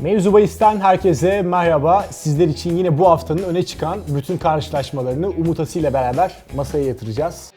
Mevzu Bahis'ten herkese merhaba. Sizler için yine bu haftanın öne çıkan bütün karşılaşmalarını Umut Asi ile beraber masaya yatıracağız.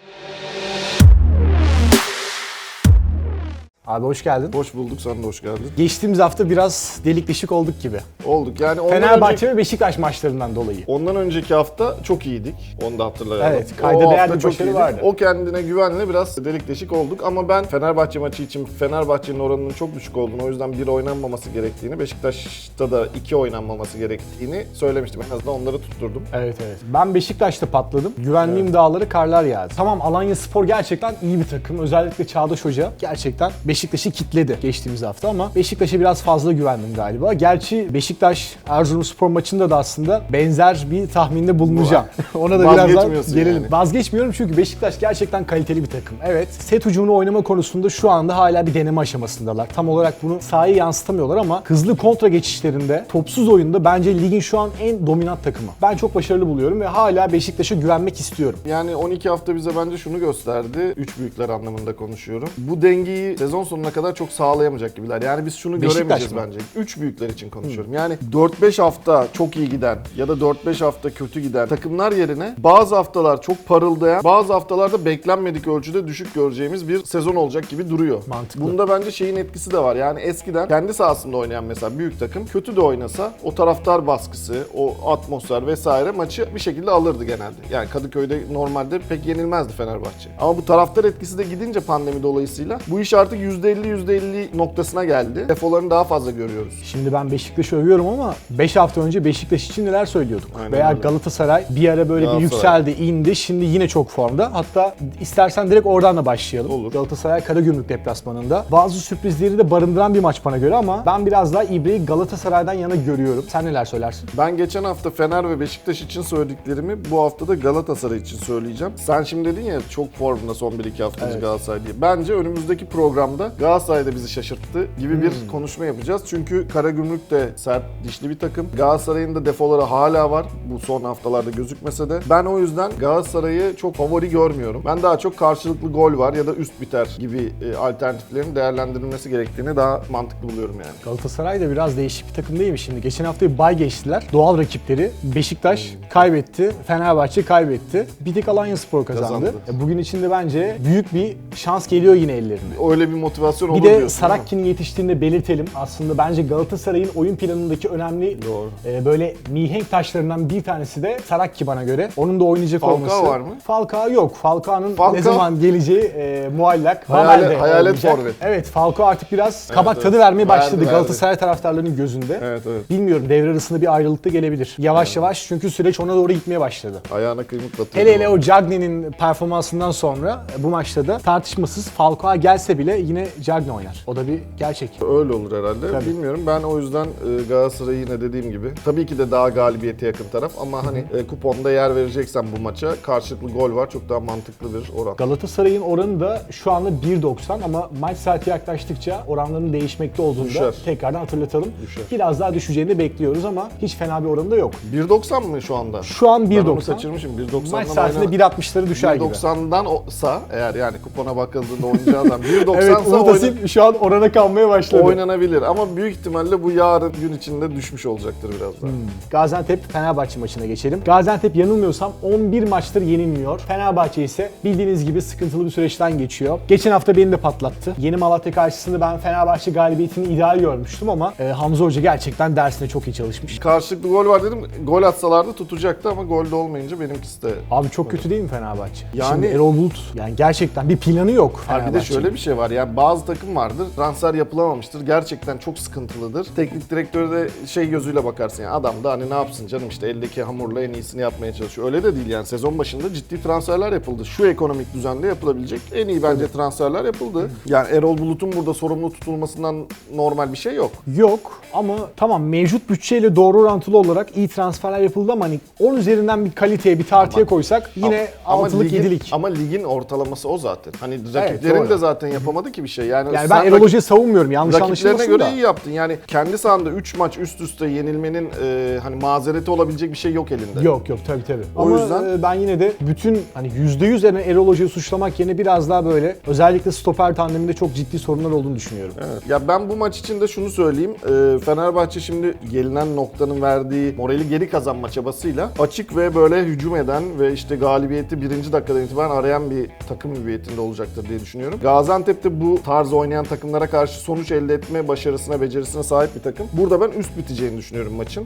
Abi hoş geldin. Hoş bulduk, sen de hoş geldin. Geçtiğimiz hafta biraz delik deşik olduk gibi. Olduk yani ondan, Fenerbahçe önceki, ve Beşiktaş maçlarından dolayı. ondan önceki hafta çok iyiydik. Onu da hatırlayalım. Evet, kayda O değer hafta bir çok başarı vardı. O kendine güvenle biraz delik deşik olduk ama ben Fenerbahçe maçı için Fenerbahçe'nin oranının çok düşük olduğunu, o yüzden bir oynanmaması gerektiğini, Beşiktaş'ta da iki oynanmaması gerektiğini söylemiştim. En azından onları tutturdum. Evet evet. Ben Beşiktaş'ta patladım. Güvenliğim dağları karlar yağdı. Tamam Alanya Spor gerçekten iyi bir takım. Özellikle Çağdaş Hoca gerçekten Beşiktaş'ı kitledi geçtiğimiz hafta ama Beşiktaş'a biraz fazla güvendim galiba. Gerçi Beşiktaş Erzurumspor maçında da aslında benzer bir tahminde bulunacağım. Ona da birazdan gelelim. yani. Vazgeçmiyorum çünkü Beşiktaş gerçekten kaliteli bir takım. Evet, set hücumunu oynama konusunda şu anda hala bir deneme aşamasındalar. Tam olarak bunu sahaya yansıtamıyorlar ama hızlı kontra geçişlerinde, topsuz oyunda bence ligin şu an en dominant takımı. Ben çok başarılı buluyorum ve hala Beşiktaş'a güvenmek istiyorum. Yani 12 hafta bize bence şunu gösterdi. Üç büyükler anlamında konuşuyorum. Bu dengeyi sezon sonuna kadar çok sağlayamayacak gibiler. Yani biz şunu Beşiktaş göremeyeceğiz mı? bence. Üç büyükler için konuşuyorum. Yani 4-5 hafta çok iyi giden ya da 4-5 hafta kötü giden takımlar yerine bazı haftalar çok parıldayan, bazı haftalarda beklenmedik ölçüde düşük göreceğimiz bir sezon olacak gibi duruyor. Mantıklı. Bunda bence şeyin etkisi de var. Yani eskiden kendi sahasında oynayan mesela büyük takım kötü de oynasa o taraftar baskısı, o atmosfer vesaire maçı bir şekilde alırdı genelde. Yani Kadıköy'de normalde pek yenilmezdi Fenerbahçe. Ama bu taraftar etkisi de gidince pandemi dolayısıyla bu iş artık %50 %50 noktasına geldi. Defolarını daha fazla görüyoruz. Şimdi ben Beşiktaş'ı övüyorum ama 5 hafta önce Beşiktaş için neler söylüyorduk? Aynen Veya öyle. Galatasaray bir ara böyle bir Galatasaray. yükseldi, indi. Şimdi yine çok formda. Hatta istersen direkt oradan da başlayalım. Olur. Galatasaray Karagümrük deplasmanında. Bazı sürprizleri de barındıran bir maç bana göre ama ben biraz daha İbre'yi Galatasaray'dan yana görüyorum. Sen neler söylersin? Ben geçen hafta Fener ve Beşiktaş için söylediklerimi bu hafta da Galatasaray için söyleyeceğim. Sen şimdi dedin ya çok formda son 1-2 haftadır Evet. Galatasaray diye. Bence önümüzdeki programda Galatasaray da bizi şaşırttı gibi bir Hmm. konuşma yapacağız. Çünkü Karagümrük de sert dişli bir takım. Galatasaray'ın da defoları hala var. Bu son haftalarda gözükmese de. Ben o yüzden Galatasaray'ı çok favori görmüyorum. Ben daha çok karşılıklı gol var ya da üst biter gibi e, alternatiflerin değerlendirilmesi gerektiğini daha mantıklı buluyorum yani. Galatasaray da biraz değişik bir takım değil mi şimdi? Geçen hafta bir bay geçtiler. Doğal rakipleri Beşiktaş kaybetti, Fenerbahçe kaybetti. Bir tek Alanya Spor kazandı. Kazandı. E, Bugün için de bence büyük bir şans geliyor yine ellerine. Öyle bir motivasyon olur Bir de diyorsun? Sarakki'nin yetiştiğini de belirtelim. Aslında bence Galatasaray'ın oyun planındaki önemli Doğru. e, böyle mihenk taşlarından bir tanesi de Sarakki bana göre. Onun da oynayacak Falcao olması. var mı? Falcao yok. Falcao'nun Falcao- ne zaman geleceği e, muallak. Hayale- Babel'de hayalet forvet. Evet Falcao artık biraz kabak evet. tadı vermeye Verdi, başladı verdi. Galatasaray taraftarlarının gözünde. Evet evet. Bilmiyorum devre arasında bir ayrılık da gelebilir. Yavaş yavaş çünkü süreç ona doğru gitmeye başladı. Ayağına kıymık batıyor. Hele hele o Cagney'nin performansından sonra e, bu maçta da tartışmasız Falcao gelse bile yine Cagney oynar. O da bir gerçek. Öyle olur herhalde. Tabii. Bilmiyorum. Ben o yüzden e, Galatasaray'ı yine dediğim gibi tabii ki de daha galibiyete yakın taraf ama hani e, kuponda yer vereceksen bu maça karşılıklı gol var. Çok daha mantıklı bir oran. Galatasaray'ın oranı da şu anda 1.90 ama maç saati yaklaştıkça oranların değişmekte olduğunu da Düşer. tekrardan hatırlatalım. Düşer. Biraz daha düşeceğini bekliyoruz ama hiç fena bir oranı da yok. 1.90 mı şu anda? Şu an Ben onu 1.90. kaçırmışım. 1.90'dan Maç saatinde oyna- 1.60'ları düşer gibi. 1.90'dan olsa eğer yani kupona bakıldığında oynayacağı adam 1.90 Evet Umut Asil şu an orana kalmaya başladı. oynanabilir ama büyük ihtimalle bu yarın gün içinde düşmüş olacaktır biraz daha. Hmm. Gaziantep Fenerbahçe maçına geçelim. Gaziantep yanılmıyorsam 11 maçtır yenilmiyor. Fenerbahçe ise bildiğiniz gibi sıkıntılı bir süreçten geçiyor. Geçen hafta beni de patlattı. Yeni Malatya karşısında ben Fenerbahçe galibiyetini ideal görmüştüm ama e, Hamza Hoca gerçekten dersine çok iyi çalışmış. Karşılıklı gol var dedim. Gol atsalardı tutacaktı ama golde olmayınca benimkisi de Abi çok kötü değil mi Fenerbahçe? Yani- Şimdi Erol Bulut yani gerçekten bir planı yok Ha bir de şöyle bir şey var yani bazı takım vardır transfer yapılamamıştır gerçekten çok sıkıntılıdır. Teknik direktöre de şey gözüyle bakarsın yani adam da hani ne yapsın canım işte eldeki hamurla en iyisini yapmaya çalışıyor. Öyle de değil yani sezon başında ciddi transferler yapıldı. Şu ekonomik düzende yapılabilecek en iyi bence transferler yapıldı. Yani Erol Bulut'un burada sorumlu tutulmasından normal bir şey yok. Yok ama tamam mevcut bütçeyle doğru orantılı olarak iyi transferler yapıldı ama hani 10 üzerinden bir kaliteye bir tartıya koysak yine Ama altılık ligin- yedilik. Ama ligin ortalaması o zaten. Hani rakiplerin doğru. de zaten yapamadı ki bir bir şey. Yani, Yani ben Erol savunmuyorum yanlış rakiplerine anlaşılmasın göre da. iyi yaptın. Yani kendi sahanda 3 maç üst üste yenilmenin e, hani mazereti olabilecek bir şey yok elinde. Yok yok tabii tabii. O Ama yüzden- e, ben yine de bütün hani %100 yani Erol Hoca'yı suçlamak yerine biraz daha böyle özellikle stoper tandeminde çok ciddi sorunlar olduğunu düşünüyorum. Evet. Ya ben bu maç için de şunu söyleyeyim. Ee, Fenerbahçe şimdi gelinen noktanın verdiği morali geri kazanma çabasıyla açık ve böyle hücum eden ve işte galibiyeti birinci dakikadan itibaren arayan bir takım hüviyetinde olacaktır diye düşünüyorum. Gaziantep'te bu tarz oynayan takımlara karşı sonuç elde etme başarısına, becerisine sahip bir takım. Burada ben üst biteceğini düşünüyorum maçın.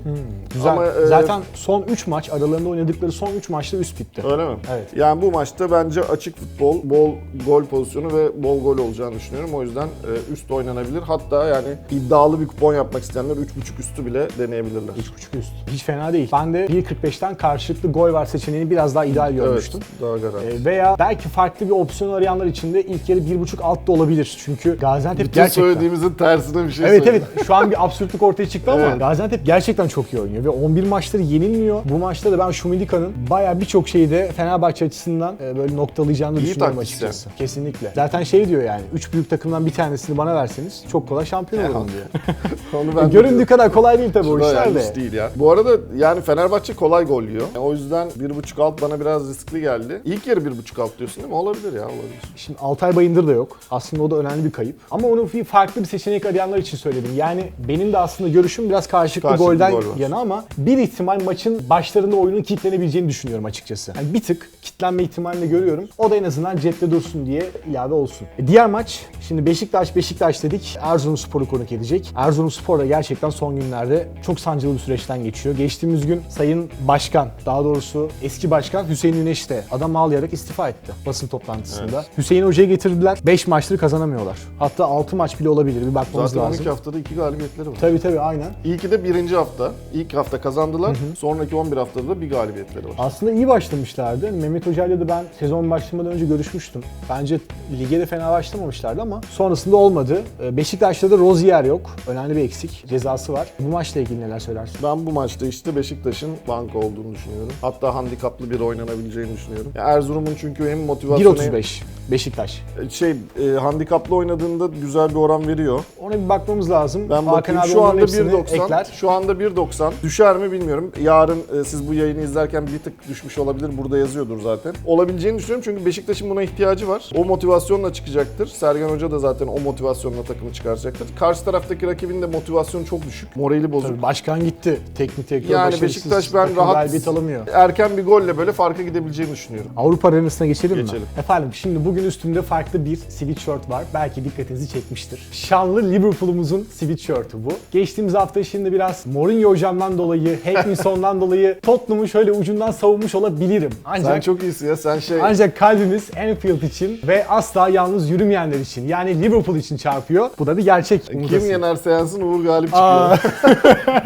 Güzel. Ama, e, Zaten son 3 maç aralarında oynadıkları son 3 maçta üst bitti. Öyle mi? Evet. Yani bu maçta bence açık futbol, bol gol pozisyonu ve bol gol olacağını düşünüyorum. O yüzden e, üst oynanabilir. Hatta yani iddialı bir kupon yapmak isteyenler 3.5 üstü bile deneyebilirler. 3.5 üst. Hiç fena değil. Ben de 1.45'ten karşılıklı gol var seçeneğini biraz daha ideal görmüştüm. Evet, daha garanti. E, Veya belki farklı bir opsiyon arayanlar için de ilk yarı 1.5 alt da olabilir. Çünkü Gaziantep Bütün gerçekten... söylediğimizin tersine bir şey Evet söyledim. evet şu an bir absürtlük ortaya çıktı ama Evet. Gaziantep gerçekten çok iyi oynuyor ve 11 maçları yenilmiyor. Bu maçta da ben Şumidika'nın bayağı birçok şeyi de Fenerbahçe açısından e, böyle noktalayacağını İyi düşünüyorum açıkçası. Kesinlikle. Zaten şey diyor yani 3 büyük takımdan bir tanesini bana verseniz çok kolay şampiyon olurum diyor. Onu ben Göründüğü kadar kolay değil tabii o işler yani de. değil ya. Bu arada yani Fenerbahçe kolay gol yiyor. O yüzden 1.5 alt bana biraz riskli geldi. İlk yarı 1.5 alt diyorsun değil mi? Olabilir ya olabilir. Şimdi Altay Bayındır da yok. Aslında o da önemli bir kayıp. Ama onu farklı bir seçenek arayanlar için söyledim. Yani benim de aslında görüşüm biraz karşılıklı Karşılıklı golden gol var. yana ama bir ihtimal maçın başlarında oyunun kilitlenebileceğini düşünüyorum açıkçası. Yani bir tık kilitlenme ihtimalini görüyorum. O da en azından cepte dursun diye ilave olsun. E, diğer maç şimdi Beşiktaş Beşiktaş dedik. Erzurumspor'u konuk edecek. Erzurumspor da gerçekten son günlerde çok sancılı bir süreçten geçiyor. Geçtiğimiz gün Sayın Başkan, daha doğrusu eski başkan Hüseyin Güneş de adam ağlayarak istifa etti basın toplantısında. Hüseyin Hoca'yı getirdiler. 5 maçları kazanamıyorlar. Hatta 6 maç bile olabilir. Bir bakmamız Zaten lazım. 12 haftada 2 galibiyetleri var. Tabii tabii aynen. İlki de birinci hafta. İlk hafta kazandılar. Sonraki 11 haftada da bir galibiyetleri var. Aslında iyi başlamışlardı. Mehmet Hoca'yla da ben sezon başlamadan önce görüşmüştüm. Bence lige de fena başlamamışlardı ama sonrasında olmadı. Ee, Beşiktaş'ta da Rozier yok. Önemli bir eksik. Cezası var. Bu maçla ilgili neler söylersin? Ben bu maçta işte Beşiktaş'ın banka olduğunu düşünüyorum. Hatta handikaplı bir oynanabileceğini düşünüyorum. Ya Erzurum'un çünkü hem motivasyonu 1.35 Beşiktaş. şey e, handikaplı oynadığında güzel bir oran veriyor. Ona bir bakmamız lazım. Ben Hakan bakayım abi şu anda hepsini 1.90. ekler. Şu anda 1.90. Düşer mi bilmiyorum. Yarın e, siz bu yayını izlerken bir tık düşmüş olabilir. Burada yazıyordur zaten. Olabileceğini düşünüyorum çünkü Beşiktaş'ın buna ihtiyacı var. O motivasyonla çıkacaktır. Sergen Hoca da zaten o motivasyonla takımı çıkaracaktır. Karşı taraftaki rakibin de motivasyonu çok düşük. Morali bozuk. Tabii başkan gitti. Teknik direktör Yani başarısız. Beşiktaş ben Takım rahat galibiyet alamıyor. erken bir golle böyle farka gidebileceğini düşünüyorum. Avrupa arenasına geçelim, mi? Geçelim. Efendim şimdi bugün üstümde farklı bir sweatshirt var. Belki dikkatinizi çekmiştir. Şanlı Liverpool'umuzun sweatshirt'ü bu. Geçtiğimiz hafta şimdi biraz Mourinho hocamdan dolayı, Hackinson'dan dolayı Tottenham'ı şöyle ucundan savunmuş olabilirim. Ancak Sen çok iyisin ya. Sen şey ancak kalbimiz Anfield için ve asla yalnız yürümeyenler için yani Liverpool için çarpıyor. Bu da bir gerçek. kim unutasın. yenerse yensin Uğur galip çıkıyor.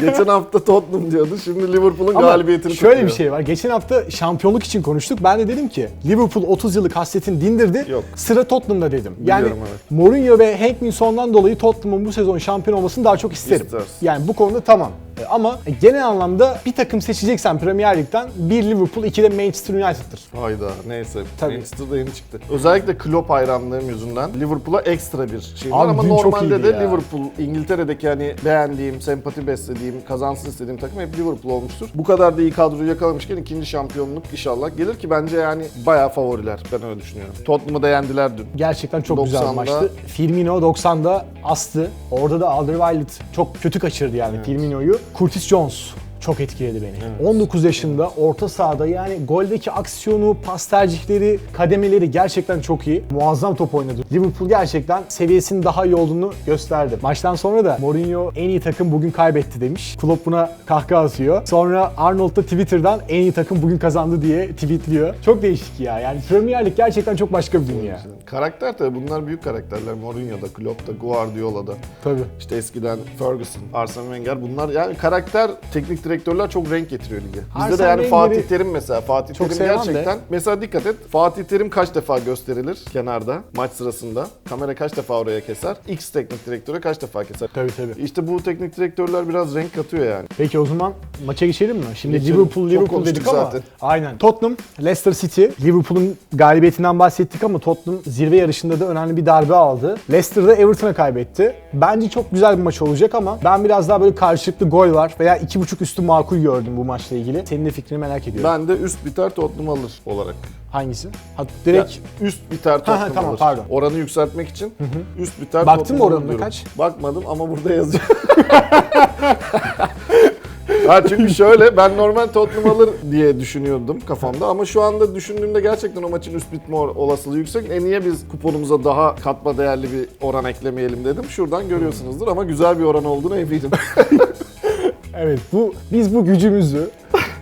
Geçen hafta Tottenham diyordu. Şimdi Liverpool'un galibiyetini şöyle kutluyor. bir şey var. Geçen hafta şampiyonluk için konuştuk. Ben de dedim ki Liverpool 30 yıllık hasretini dindirdi. Yok. Sıra Tottenham'da dedim. Yani Biliyorum, evet. Mourinho ve Hank Minson'dan dolayı Tottenham'ın bu sezon şampiyon olmasını daha çok isterim. İstersin. Yani bu konuda tamam. E, Ama genel anlamda bir takım seçeceksen Premier Lig'den bir Liverpool, iki de Manchester United'tır. Hayda neyse. Tabii. Manchester'da yeni çıktı. Özellikle Klopp hayranlığım yüzünden Liverpool'a ekstra bir şey var Abi ama dün çok normalde iyiydi de ya. Liverpool İngiltere'deki hani beğendiğim, sempati beslediğim, kazansın istediğim takım hep Liverpool olmuştur. Bu kadar da iyi kadroyu yakalamışken ikinci şampiyonluk inşallah gelir ki bence yani bayağı favoriler ben öyle düşünüyorum. Tottenham'ı da yendiler dün. Gerçekten çok güzel bir 90'da maçtı. Firmino 90'da astı. Orada da Alderweireld çok kötü kaçırdı yani Firmino'yu. Curtis Jones çok etkiledi beni. 19 yaşında orta sahada yani goldeki aksiyonu, pas tercihleri, kademeleri gerçekten çok iyi. Muazzam top oynadı. Liverpool gerçekten seviyesinin daha iyi olduğunu gösterdi. Maçtan sonra da Mourinho en iyi takım bugün kaybetti demiş. Klopp buna kahkaha atıyor. Sonra Arnold da Twitter'dan en iyi takım bugün kazandı diye tweetliyor. Çok değişik ya. Yani Premier Lig gerçekten çok başka bir dünya. Karakter tabii bunlar büyük karakterler. Mourinho'da, Klopp'ta, Guardiola'da. Tabii. İşte eskiden Ferguson, Arsene Wenger bunlar yani karakter teknik direktör direktörler çok renk getiriyor lige. Bizde de yani Fatih Terim mesela. Fatih çok Terim sevmem de. gerçekten. Mesela dikkat et. Fatih Terim kaç defa gösterilir kenarda maç sırasında? Kamera kaç defa oraya keser? X teknik direktöre kaç defa keser? Tabii tabii. İşte bu teknik direktörler biraz renk katıyor yani. Peki o zaman maça geçelim mi? Şimdi Geçelim. Liverpool Çok Liverpool konuştuk dedik ama zaten. aynen. Tottenham Leicester City Liverpool'un galibiyetinden bahsettik ama Tottenham zirve yarışında da önemli bir darbe aldı. Leicester'da Everton'a kaybetti. Bence çok güzel bir maç olacak ama ben biraz daha böyle karşılıklı gol var veya 2.5 üstü makul gördüm bu maçla ilgili. Senin de fikrini merak ediyorum. Ben de üst biter Tottenham alır olarak. Hangisi? Ha, direkt Ya, üst biter Tottenham tamam, alır. pardon. Oranı yükseltmek için üst biter Baktın Tottenham mı alır oranına diyorum. kaç? Bakmadım ama burada yazıyor. ha çünkü şöyle ben normal Tottenham alır diye düşünüyordum kafamda ama şu anda düşündüğümde gerçekten o maçın üst bitme or- olasılığı yüksek. E niye biz kuponumuza daha katma değerli bir oran eklemeyelim dedim. Şuradan görüyorsunuzdur ama güzel bir oran olduğuna eminim. evet bu biz bu gücümüzü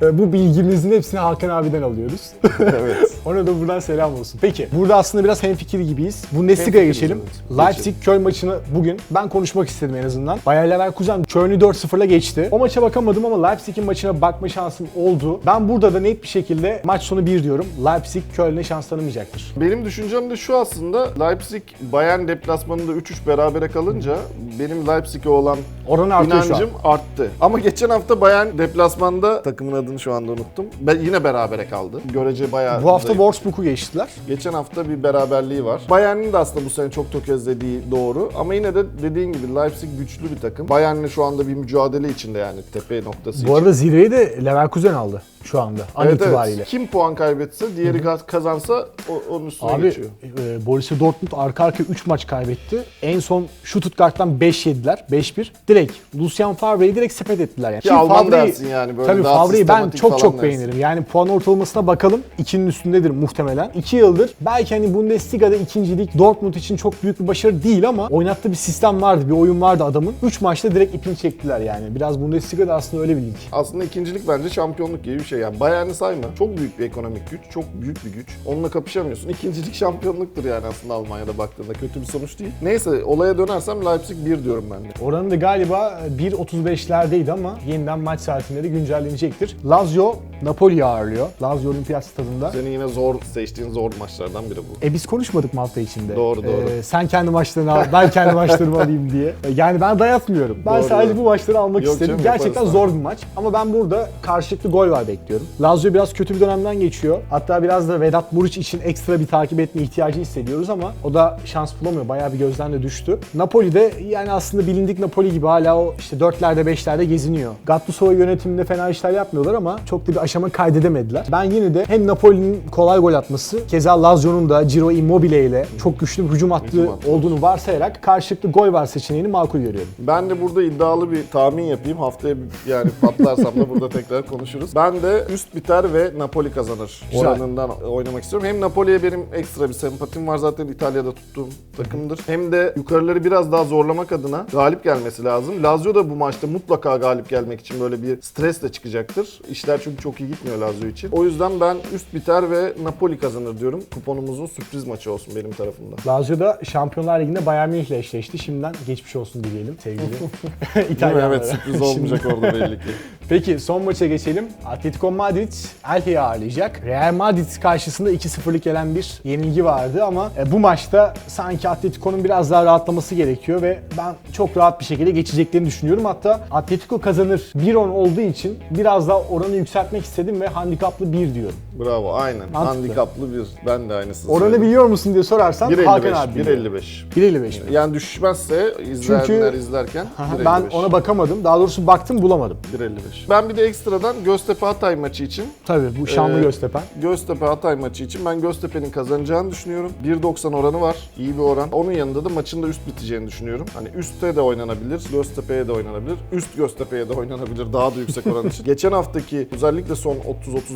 bu bilgimizin hepsini Hakan abiden alıyoruz. evet. Ona da buradan selam olsun. Peki burada aslında biraz hemfikir gibiyiz. Bundesliga'ya Hemfikiriz, geçelim. Leipzig Köln maçını bugün ben konuşmak istedim en azından. Bayer Leverkusen Köln'ü 4-0'la geçti. O maça bakamadım ama Leipzig'in maçına bakma şansım oldu. Ben burada da net bir şekilde maç sonu 1 diyorum. Leipzig Köln'e şans tanımayacaktır. Benim düşüncem de şu aslında Leipzig Bayern deplasmanında 3-3 berabere kalınca benim Leipzig'e olan Oran artıyor şu an. inancım arttı. Ama geçen hafta Bayern deplasmanda takımın adını şu anda unuttum. Be- yine berabere kaldı. Görece bayağı Bu hafta zayıf. Wolfsburg'u geçtiler. Geçen hafta bir beraberliği var. Bayern'in de aslında bu sene çok tökezlediği doğru. Ama yine de dediğin gibi Leipzig güçlü bir takım. Bayern'le şu anda bir mücadele içinde yani tepe noktası Bu için. arada zirveyi de Leverkusen aldı şu anda an Evet, itibariyle. evet. Kim puan kaybetse, diğeri gaz- kazansa o, onun üstüne Abi geçiyor. e, Borussia Dortmund arka arkaya 3 maç kaybetti. En son Stuttgart'tan 5 yediler. 5-1. Direkt Lucien Favre'yi direkt sepet ettiler yani. Ki Alman Favre'yi- dersin yani böyle Tabii daha Favre'yi ben çok falan çok dersin. beğenirim. Yani puan ortalamasına bakalım. 2'nin üstündedir muhtemelen. 2 yıldır belki hani Bundesliga'da ikincilik Dortmund için çok büyük bir başarı değil ama oynattığı bir sistem vardı, bir oyun vardı adamın. 3 maçta direkt ipini çektiler yani. Biraz Bundesliga'da aslında öyle bir lig. Aslında ikincilik bence şampiyonluk gibi bir şey. Yani Bayern'i sayma. Çok büyük bir ekonomik güç, çok büyük bir güç. Onunla kapışamıyorsun. İkincilik şampiyonluktur yani aslında Almanya'da baktığında. Kötü bir sonuç değil. Neyse olaya dönersem Leipzig 1 diyorum ben de. Oranı da galiba 1.35'lerdeydi ama yeniden maç saatinde de güncellenecektir. Lazio Napoli ağırlıyor. Lazio Olimpiyat Stadında. Senin yine zor seçtiğin zor maçlardan biri bu. E biz konuşmadık mı hafta içinde? Doğru, doğru. Ee, sen kendi maçlarını al, ben kendi maçlarımı alayım diye. E, Yani ben dayatmıyorum. Ben Doğru, sadece doğru. bu maçları almak Yok istedim. canım, Gerçekten zor bir maç. Ama ben burada karşılıklı gol var bekliyorum. Lazio biraz kötü bir dönemden geçiyor. Hatta biraz da Vedat Muriç için ekstra bir takip etme ihtiyacı hissediyoruz ama o da şans bulamıyor. Bayağı bir gözden de düştü. Napoli de yani aslında bilindik Napoli gibi hala o işte dörtlerde beşlerde geziniyor. Gattuso yönetiminde fena işler yapmıyorlar ama çok da bir aşama kaydedemediler. Ben yine de hem Napoli'nin kolay gol atması, keza Lazio'nun da Ciro Immobile ile çok güçlü bir hücum hattı olduğunu varsayarak karşılıklı gol var seçeneğini makul görüyorum. Ben de burada iddialı bir tahmin yapayım. Haftaya yani patlarsam da burada tekrar konuşuruz. Ben de üst biter ve Napoli kazanır. Güzel. Oranından oynamak istiyorum. Hem Napoli'ye benim ekstra bir sempatim var. Zaten İtalya'da tuttuğum takımdır. Hem de yukarıları biraz daha zorlamak adına galip gelmesi lazım. Lazio da bu maçta mutlaka galip gelmek için böyle bir stresle çıkacaktır. İşler çünkü çok iyi gitmiyor Lazio için. O yüzden ben üst biter ve Napoli kazanır diyorum. Kuponumuzun sürpriz maçı olsun benim tarafımda. Lazio da Şampiyonlar Ligi'nde Bayern Münih ile eşleşti. Şimdiden geçmiş olsun dileyelim sevgili? İtalyanlara. Evet sürpriz olmayacak orada belli ki. Peki son maça geçelim. Atletico Madrid Elche'yi ağırlayacak. Real Madrid karşısında 2-0'lık gelen bir yenilgi vardı ama e, bu maçta sanki Atletico'nun biraz daha rahatlaması gerekiyor ve ben çok rahat bir şekilde geçeceklerini düşünüyorum. Hatta Atletico kazanır 1-10 olduğu için biraz daha oranı yükseltmek istedim ve handikaplı 1 diyorum. Bravo aynen. Mantıklı. Handikaplı bir. Ben de aynısını Oranı söyledim. biliyor musun diye sorarsan Hakan 1.55. abi. biliyor. 1.55. 1.55 mi? Yani düşmezse izleyenler Çünkü- izlerken Aha, 1.55. Ben ona bakamadım. Daha doğrusu baktım bulamadım. 1.55. Ben bir de ekstradan Göztepe Hatay maçı için Tabii bu Şanlı Ee, Göztepe. Göztepe Hatay maçı için ben Göztepe'nin kazanacağını düşünüyorum. 1.90 oranı var. İyi bir oran. Onun yanında da maçın da üst biteceğini düşünüyorum. Hani üstte de oynanabilir, Göztepe'ye de oynanabilir. Üst Göztepe'ye de oynanabilir daha da yüksek oran için. Geçen haftaki özellikle son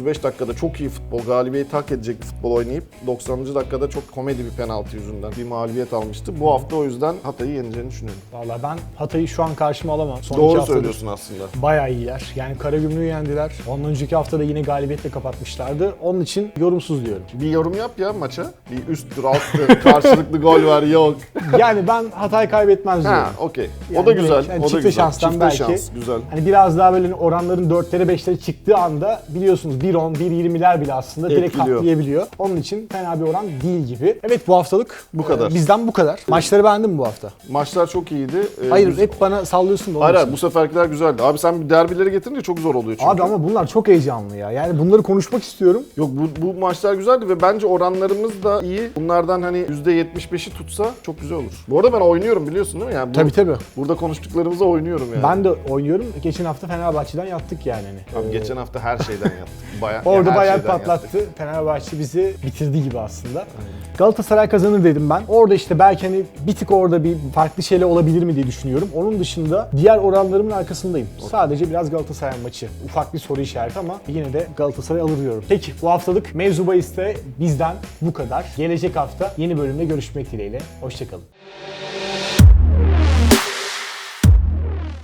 30-35 dakikada çok iyi futbol, galibiyeti hak edecek bir futbol oynayıp 90. dakikada çok komedi bir penaltı yüzünden bir mağlubiyet almıştı. Bu hafta o yüzden Hatay'ı yeneceğini düşünüyorum. Vallahi ben Hatay'ı şu an karşıma alamam. Son Doğru söylüyorsun aslında. Bayağı iyiler. Yani Karagümrük'ü yendiler. Ondan önceki hafta da yine galibiyetle kapatmışlardı. Onun için yorumsuz diyorum. Bir yorum yap ya maça. Bir üsttür, alttır, karşılıklı gol var, yok. Yani ben Hatay kaybetmez diyorum. Ha, okey. Yani o da güzel. yani o da güzel. şanstan çifte belki. şans, güzel. Hani biraz daha böyle oranların 4'lere 5'lere çıktığı anda biliyorsunuz 1.10, 1.20'ler bile aslında direkt Etkiliyor. katlayabiliyor. Onun için fena bir oran değil gibi. Evet bu haftalık Bu kadar. e, bizden bu kadar. Maçları beğendin mi bu hafta? Maçlar çok iyiydi. Ee, Hayır güz- hep bana sallıyorsun da onun Hayır, hayır, için. bu seferkiler güzeldi. Abi sen derbileri getirince çok zor oluyor çünkü. Abi ama bunlar çok heyecanlı ya. Yani bunları konuşmak istiyorum. Yok bu, bu maçlar güzeldi ve bence oranlarımız da iyi. Bunlardan hani %75'i tutsa çok güzel olur. Bu arada ben oynuyorum biliyorsun değil mi? Yani bu, Tabii tabii. Burada konuştuklarımızda oynuyorum yani. Ben de oynuyorum. Geçen hafta Fenerbahçe'den yattık yani. Hani. Abi geçen hafta her şeyden yaptık. Baya, Orada bayağı patlattı. yaptık. Fenerbahçe bizi bitirdi gibi aslında. Galatasaray kazanır dedim ben. Orada işte belki hani bir tık orada bir farklı şeyler olabilir mi diye düşünüyorum. Onun dışında diğer oranlarımın arkasındayım. Sadece biraz Galatasaray maçı. Ufak bir soru işareti ama yine de Galatasaray alır diyorum. Peki bu haftalık Mevzu Bahis'te bizden bu kadar. Gelecek hafta yeni bölümde görüşmek dileğiyle. Hoşçakalın.